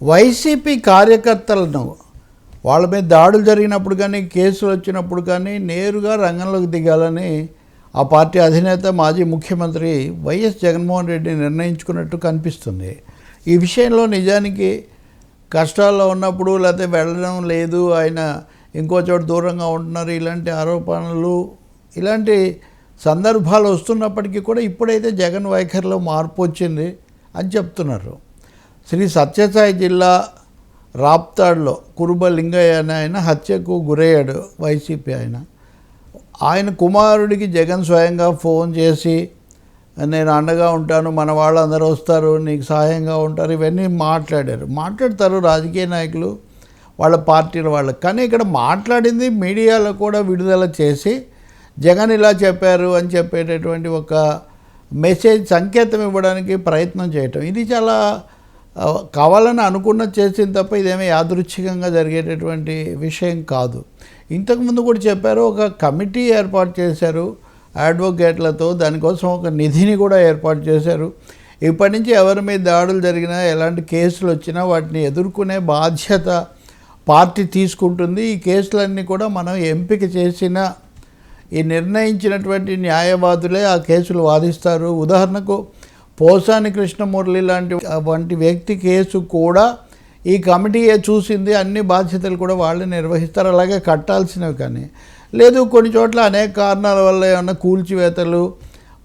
YCP కార్యకర్తలను వాళ్ళ మీద దాడులు జరిగినప్పుడు కానీ కేసులు వచ్చినప్పుడు కానీ నేరుగా రంగంలోకి దిగాలని ఆ పార్టీ అధినేత మాజీ ముఖ్యమంత్రి వైఎస్ జగన్మోహన్ రెడ్డి నిర్ణయించుకున్నట్టు కనిపిస్తుంది. ఈ విషయంలో నిజానికి కష్టాల్లో ఉన్నప్పుడు లేకపోతే వెళ్ళడం లేదు ఆయన ఇంకో చోట దూరంగా ఉంటున్నారు ఇలాంటి ఆరోపణలు ఇలాంటి సందర్భాలు వస్తున్నప్పటికీ కూడా ఇప్పుడైతే జగన్ వైఖరిలో మార్పు వచ్చింది అని చెప్తున్నారు. శ్రీ సత్యసాయి జిల్లా రాప్తాడ్లో కురుబ లింగయ్య అనే ఆయన హత్యకు గురయ్యాడు వైసీపీ ఆయన. ఆయన కుమారుడికి జగన్ స్వయంగా ఫోన్ చేసి నేను అండగా ఉంటాను మన వాళ్ళందరూ వస్తారు నీకు సహాయంగా ఉంటారు ఇవన్నీ మాట్లాడారు. మాట్లాడతారు రాజకీయ నాయకులు వాళ్ళ పార్టీల వాళ్ళు. కానీ ఇక్కడ మాట్లాడింది మీడియాలో కూడా విడుదల చేసి జగన్ ఇలా చెప్పారు అని చెప్పేటటువంటి ఒక మెసేజ్ సంకేతం ఇవ్వడానికి ప్రయత్నం చేయటం. ఇది చాలా కావాలని అనుకున్న చేసింది తప్ప ఇదేమీ యాదృచ్ఛికంగా జరిగేటటువంటి విషయం కాదు. ఇంతకుముందు కూడా చెప్పారు ఒక కమిటీ ఏర్పాటు చేశారు అడ్వకేట్లతో దానికోసం ఒక నిధిని కూడా ఏర్పాటు చేశారు. ఇప్పటి నుంచి ఎవరి మీద దాడులు జరిగినా ఎలాంటి కేసులు వచ్చినా వాటిని ఎదుర్కొనే బాధ్యత పార్టీ తీసుకుంటుంది. ఈ కేసులన్నీ కూడా మనం ఎంపిక చేసిన ఈ నిర్ణయించినటువంటి న్యాయవాదులే ఆ కేసులు వాదిస్తారు. ఉదాహరణకు పోసాని కృష్ణమురళి లాంటి వంటి వ్యక్తి కేసు కూడా ఈ కమిటీయే చూసింది. అన్ని బాధ్యతలు కూడా వాళ్ళే నిర్వహిస్తారు. అలాగే కట్టాల్సినవి కానీ. లేదు కొన్ని చోట్ల అనేక కారణాల వల్ల ఏమన్నా కూల్చివేతలు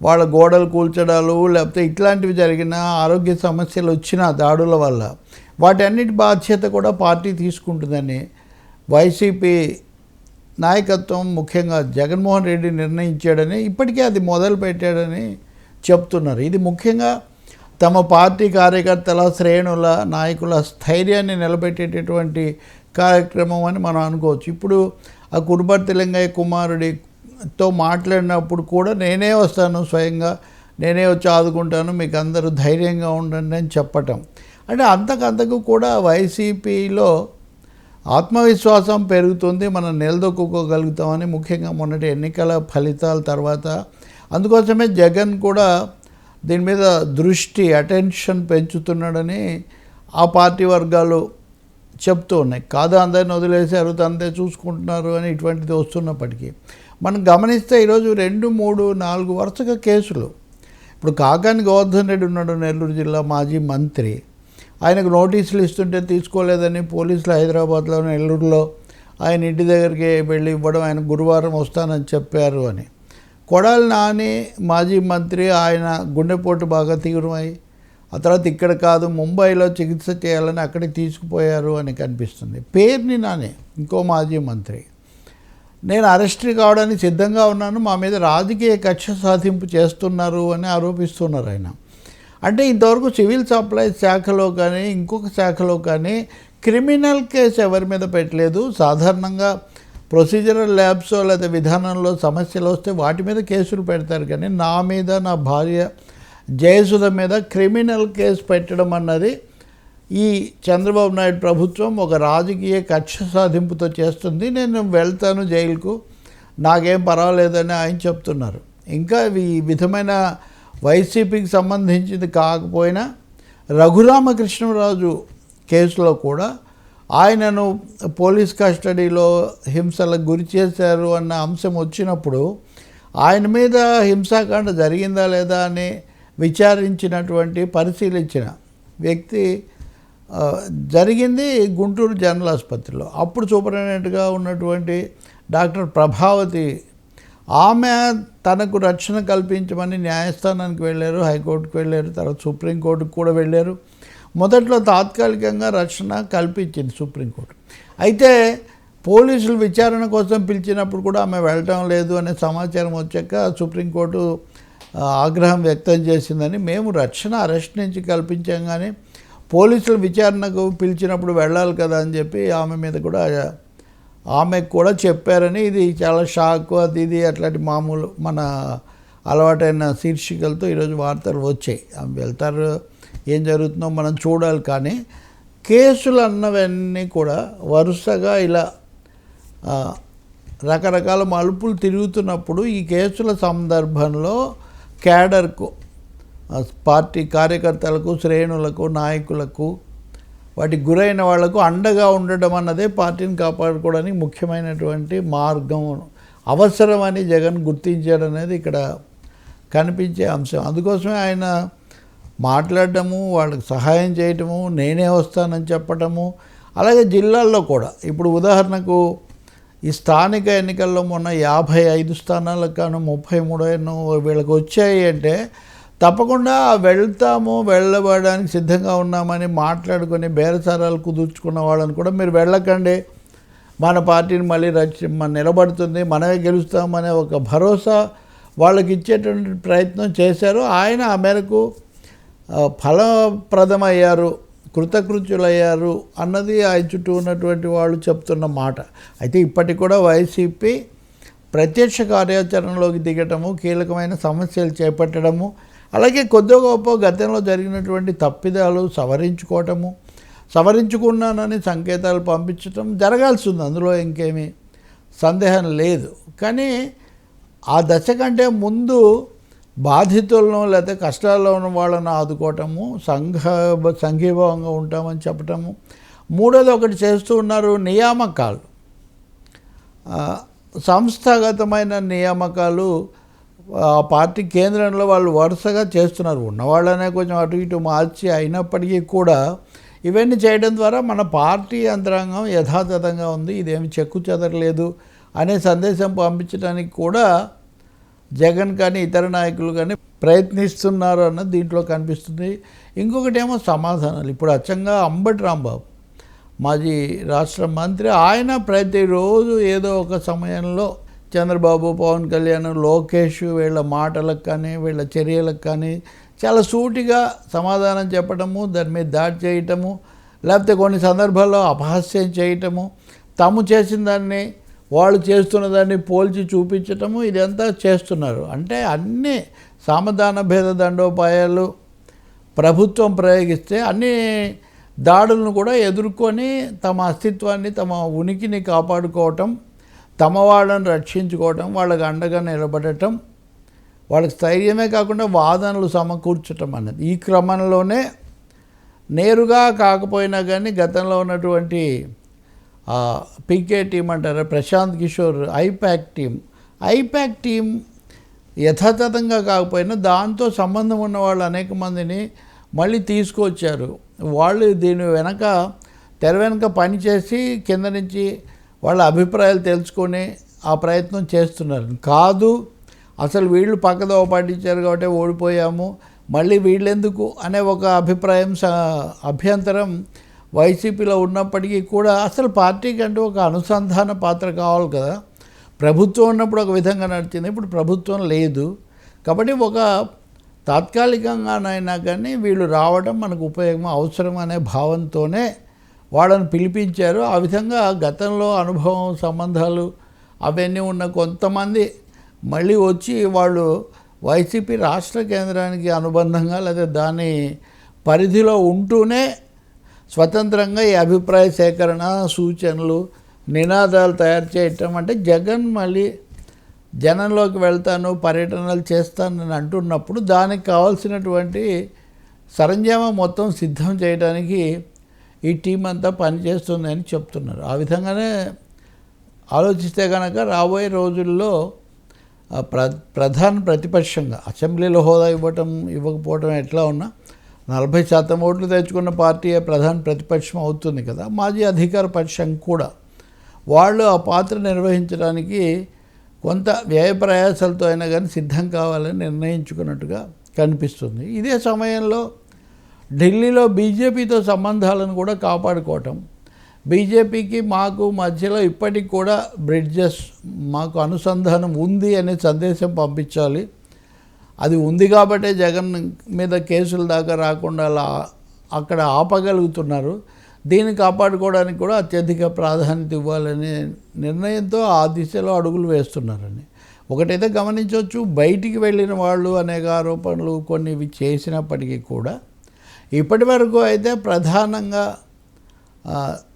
వాళ్ళ గోడలు కూల్చడాలు లేకపోతే ఇట్లాంటివి జరిగిన ఆరోగ్య సమస్యలు వచ్చిన దాడుల వల్ల వాటన్నిటి బాధ్యత కూడా పార్టీ తీసుకుంటుందని వైసీపీ నాయకత్వం ముఖ్యంగా జగన్మోహన్ రెడ్డి నిర్ణయించాడని ఇప్పటికే అది మొదలు పెట్టాడని చెప్తున్నారు. ఇది ముఖ్యంగా తమ పార్టీ కార్యకర్తల శ్రేణుల నాయకుల స్థైర్యాన్ని నిలబెట్టేటటువంటి కార్యక్రమం అని మనం అనుకోవచ్చు. ఇప్పుడు ఆ కురుబర్ తెలంగాయ కుమారుడితో మాట్లాడినప్పుడు కూడా నేనే వస్తాను స్వయంగా నేనే వచ్చి ఆదుకుంటాను మీకు అందరూ ధైర్యంగా ఉండండి అని చెప్పటం. అంటే అంతకంతకు కూడా వైసీపీలో ఆత్మవిశ్వాసం పెరుగుతుంది మనం నిలదొక్కుకోగలుగుతామని ముఖ్యంగా మొన్నటి ఎన్నికల ఫలితాల తర్వాత అందుకోసమే జగన్ కూడా దీని మీద దృష్టి అటెన్షన్ పెంచుతున్నాడని ఆ పార్టీ వర్గాలు చెప్తూ ఉన్నాయి. కాదు అందరిని వదిలేశారు తనదే చూసుకుంటున్నారు అని ఇటువంటిది వస్తున్నప్పటికీ. మనం గమనిస్తే ఈరోజు రెండు మూడు నాలుగు వరుసగా కేసులు. ఇప్పుడు కాకాని గోవర్ధన్ రెడ్డి ఉన్నాడు నెల్లూరు జిల్లా మాజీ మంత్రి. ఆయనకు నోటీసులు ఇస్తుంటే తీసుకోలేదని పోలీసులు హైదరాబాద్లో నెల్లూరులో ఆయన ఇంటి దగ్గరికి వెళ్ళి ఇవ్వడం ఆయన గురువారం వస్తానని చెప్పారు అని. కొడాలి నాని మాజీ మంత్రి ఆయన గుండెపోటు బాగా తీవ్రమై ఆ తర్వాత ఇక్కడ కాదు ముంబైలో చికిత్స చేయాలని అక్కడికి తీసుకుపోయారు అని కనిపిస్తుంది. పేరుని నానే ఇంకో మాజీ మంత్రి. నేను అరెస్ట్ కావడానికి సిద్ధంగా ఉన్నాను మా మీద రాజకీయ కక్ష సాధింపు చేస్తున్నారు అని ఆరోపిస్తున్నారు ఆయన. అంటే ఇంతవరకు సివిల్ సప్లై శాఖలో కానీ ఇంకొక శాఖలో కానీ క్రిమినల్ కేసు ఎవరి మీద పెట్టలేదు. సాధారణంగా ప్రొసీజరల్ ల్యాబ్స్ లేదా విధానంలో సమస్యలు వస్తే వాటి మీద కేసులు పెడతారు కానీ నా మీద నా భార్య జయసుధ మీద క్రిమినల్ కేసు పెట్టడం అన్నది ఈ చంద్రబాబు నాయుడు ప్రభుత్వం ఒక రాజకీయ కక్ష సాధింపుతో చేస్తుంది. నేను వెళ్తాను జైలుకు. నాకేం పర్వాలేదని ఆయన చెప్తున్నారు. ఇంకా ఈ విధమైన వైసీపీకి సంబంధించింది కాకపోయినా రఘురామకృష్ణరాజు కేసులో కూడా ఆయనను పోలీస్ కస్టడీలో హింసలకు గురి చేశారు అన్న అంశం వచ్చినప్పుడు ఆయన మీద హింసాకాండ జరిగిందా లేదా అని విచారించినటువంటి పరిశీలించిన వ్యక్తి జరిగింది గుంటూరు జనరల్ ఆసుపత్రిలో. అప్పుడు సూపరింటెండెంట్గా ఉన్నటువంటి డాక్టర్ ప్రభావతి ఆమె తనకు రక్షణ కల్పించమని న్యాయస్థానానికి వెళ్ళారు హైకోర్టుకు వెళ్ళారు తర్వాత సుప్రీంకోర్టుకు కూడా వెళ్ళారు. మొదట్లో తాత్కాలికంగా రక్షణ కల్పించింది సుప్రీంకోర్టు. అయితే పోలీసులు విచారణ కోసం పిలిచినప్పుడు కూడా ఆమె వెళ్ళటం లేదు అనే సమాచారం వచ్చాక సుప్రీంకోర్టు ఆగ్రహం వ్యక్తం చేసిందని మేము రక్షణ అరెస్ట్ నుంచి కల్పించాం కానీ పోలీసులు విచారణకు పిలిచినప్పుడు వెళ్ళాలి కదా అని చెప్పి ఆమె మీద కూడా ఆమెకు కూడా చెప్పారని ఇది చాలా షాక్ అది ఇది అట్లాంటి మామూలు మన అలవాటైన శీర్షికలతో ఈరోజు వార్తలు వచ్చాయి. ఆమె వెళ్తారు ఏం జరుగుతుందో మనం చూడాలి కానీ కేసులు అన్నవన్నీ కూడా వరుసగా ఇలా రకరకాల మలుపులు తిరుగుతున్నప్పుడు ఈ కేసుల సందర్భంలో క్యాడర్కు పార్టీ కార్యకర్తలకు శ్రేణులకు నాయకులకు వాటికి గురైన వాళ్ళకు అండగా ఉండడం అన్నదే పార్టీని కాపాడుకోవడానికి ముఖ్యమైనటువంటి మార్గం అవసరమని జగన్ గుర్తించాడనేది ఇక్కడ కనిపించే అంశం. అందుకోసమే ఆయన మాట్లాడటము వాళ్ళకి సహాయం చేయటము నేనే వస్తానని చెప్పటము. అలాగే జిల్లాల్లో కూడా. ఇప్పుడు ఉదాహరణకు ఈ స్థానిక ఎన్నికల్లో మొన్న యాభై ఐదు స్థానాలకు కాను ముప్పై మూడు ఎన్నో వీళ్ళకి వచ్చాయి అంటే తప్పకుండా వెళ్తాము వెళ్ళబడడానికి సిద్ధంగా ఉన్నామని మాట్లాడుకొని బేరసారాలు కుదుర్చుకున్న వాళ్ళని కూడా మీరు వెళ్ళకండి. మన పార్టీని మళ్ళీ రచ నిలబడుతుంది మనమే గెలుస్తామనే ఒక భరోసా వాళ్ళకి ఇచ్చేటువంటి ప్రయత్నం చేశారు. ఆయన ఆ మేరకు ఫలప్రదమయ్యారు కృతకృత్యులయ్యారు అన్నది ఆయన చుట్టూ ఉన్నటువంటి వాళ్ళు చెప్తున్న మాట. అయితే ఇప్పటికి కూడా వైసీపీ ప్రత్యక్ష కార్యాచరణలోకి దిగటము కీలకమైన సమస్యలు చేపట్టడము అలాగే కొద్ది గొప్ప గతంలో జరిగినటువంటి తప్పిదాలు సవరించుకోవటము సవరించుకున్నానని సంకేతాలు పంపించటం జరగాల్సి ఉంది అందులో ఇంకేమీ సందేహం లేదు. కానీ ఆ దశ కంటే ముందు బాధితులను లేకపోతే కష్టాల్లో ఉన్న వాళ్ళని ఆదుకోవటము సంఘ సంఘీభావంగా ఉంటామని చెప్పటము. మూడోది ఒకటి చేస్తూ ఉన్నారు నియామకాలు. సంస్థాగతమైన నియామకాలు ఆ పార్టీ కేంద్రంలో వాళ్ళు వరుసగా చేస్తున్నారు. ఉన్నవాళ్ళనే కొంచెం అటు ఇటు మార్చి అయినప్పటికీ కూడా ఇవన్నీ చేయడం ద్వారా మన పార్టీ యంత్రాంగం యథాతథంగా ఉంది ఇదేమి చెక్కు చెదరలేదు అనే సందేశం పంపించడానికి కూడా జగన్ కానీ ఇతర నాయకులు కానీ ప్రయత్నిస్తున్నారు అన్నది దీంట్లో కనిపిస్తుంది. ఇంకొకటి ఏమో సమాధానాలు. ఇప్పుడు అచ్చంగా అంబటి రాంబాబు మాజీ రాష్ట్ర మంత్రి ఆయన ప్రతిరోజు ఏదో ఒక సమయంలో చంద్రబాబు పవన్ కళ్యాణ్ లోకేష్ వీళ్ళ మాటలకు కానీ వీళ్ళ చర్యలకు కానీ చాలా సూటిగా సమాధానం చెప్పడము దాని మీద దాడి చేయటము లేకపోతే కొన్ని సందర్భాల్లో అపహాస్యం చేయటము తాము చేసిన దాన్ని వాళ్ళు చేస్తున్న దాన్ని పోల్చి చూపించటము ఇదంతా చేస్తున్నారు. అంటే అన్ని సామధాన భేద దండోపాయాలు ప్రభుత్వం ప్రయోగిస్తే అన్ని దాడులను కూడా ఎదుర్కొని తమ అస్తిత్వాన్ని తమ ఉనికిని కాపాడుకోవటం తమ వాళ్ళని రక్షించుకోవటం వాళ్ళకి అండగా నిలబడటం వాళ్ళకి స్థైర్యమే కాకుండా వాదనలు సమకూర్చటం అన్నది. ఈ క్రమంలోనే నేరుగా కాకపోయినా కానీ గతంలో ఉన్నటువంటి పీకే టీం అంటారా? Prashant Kishor IPAC team. IPAC team యథాతథంగా కాకపోయినా దాంతో సంబంధం ఉన్న వాళ్ళు అనేక మందిని మళ్ళీ తీసుకొచ్చారు. వాళ్ళు దీని వెనక తెర వెనక పనిచేసి కింద నుంచి వాళ్ళ అభిప్రాయాలు తెలుసుకొని ఆ ప్రయత్నం చేస్తున్నారు. కాదు అసలు వీళ్ళు పక్కదోవ పాటించారు కాబట్టి ఓడిపోయాము మళ్ళీ వీళ్ళెందుకు అనే ఒక అభిప్రాయం స అభ్యంతరం వైసీపీలో ఉన్నప్పటికీ కూడా అసలు పార్టీకి అంటూ ఒక అనుసంధాన పాత్ర కావాలి కదా. ప్రభుత్వం ఉన్నప్పుడు ఒక విధంగా నడిచింది ఇప్పుడు ప్రభుత్వం లేదు. కాబట్టి ఒక తాత్కాలికంగానైనా కానీ వీళ్ళు రావడం మనకు ఉపయోగం అవసరం అనే భావంతోనే వాళ్ళని పిలిపించారు. ఆ విధంగా గతంలో అనుభవం సంబంధాలు అవన్నీ ఉన్న కొంతమంది మళ్ళీ వచ్చి వాళ్ళు వైసీపీ రాష్ట్ర కేంద్రానికి అనుబంధంగా లేదా దాని పరిధిలో ఉంటూనే స్వతంత్రంగా ఈ అభిప్రాయ సేకరణ సూచనలు నినాదాలు తయారు చేయటం అంటే జగన్ మళ్ళీ జనంలోకి వెళ్తాను పర్యటనలు చేస్తానని అంటున్నప్పుడు దానికి కావాల్సినటువంటి సరంజామా మొత్తం సిద్ధం చేయడానికి ఈ టీం అంతా పనిచేస్తుంది అని చెప్తున్నారు. ఆ విధంగానే ఆలోచిస్తే కనుక రాబోయే రోజుల్లో ప్ర ప్రధాన ప్రతిపక్షంగా అసెంబ్లీలో హోదా ఇవ్వటం ఇవ్వకపోవటం ఎట్లా ఉన్నా నలభై శాతం ఓట్లు తెచ్చుకున్న పార్టీయే ప్రధాన ప్రతిపక్షం అవుతుంది కదా? మాజీ అధికార పక్షం కూడా. వాళ్ళు ఆ పాత్ర నిర్వహించడానికి కొంత వ్యయ ప్రయాసాలతో అయినా కానీ సిద్ధం కావాలని నిర్ణయించుకున్నట్టుగా కనిపిస్తుంది. ఇదే సమయంలో ఢిల్లీలో బీజేపీతో సంబంధాలను కూడా కాపాడుకోవటం బీజేపీకి మాకు మధ్యలో ఇప్పటికి కూడా బ్రిడ్జెస్ మాకు అనుసంధానం ఉంది అనే సందేశం పంపించాలి. అది ఉంది కాబట్టే జగన్ మీద కేసుల దాకా రాకుండా అలా అక్కడ ఆపగలుగుతున్నారు. దీన్ని కాపాడుకోవడానికి కూడా అత్యధిక ప్రాధాన్యత ఇవ్వాలనే నిర్ణయంతో ఆ దిశలో అడుగులు వేస్తున్నారని ఒకటైతే గమనించవచ్చు బయటికి వెళ్ళిన వాళ్ళు అనేక ఆరోపణలు కొన్ని చేసినప్పటికీ కూడా ఇప్పటి వరకు అయితే ప్రధానంగా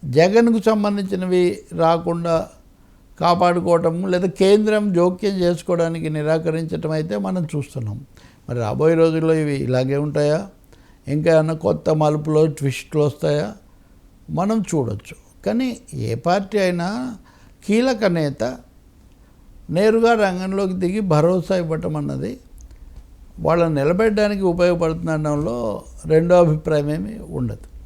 జగన్కు సంబంధించినవి రాకుండా కాపాడుకోవటం లేదా కేంద్రం జోక్యం చేసుకోవడానికి నిరాకరించటం అయితే మనం చూస్తున్నాం. మరి రాబోయే రోజుల్లో ఇవి ఇలాగే ఉంటాయా? ఇంకా ఏమైనా కొత్త మలుపులో ట్విస్ట్లు వస్తాయా? మనం చూడొచ్చు. కానీ ఏ పార్టీ అయినా కీలక నేత నేరుగా రంగంలోకి దిగి భరోసా ఇవ్వటం అన్నది వాళ్ళని నిలబెట్టడానికి ఉపయోగపడుతుండడంలో రెండో అభిప్రాయం ఏమి ఉండదు.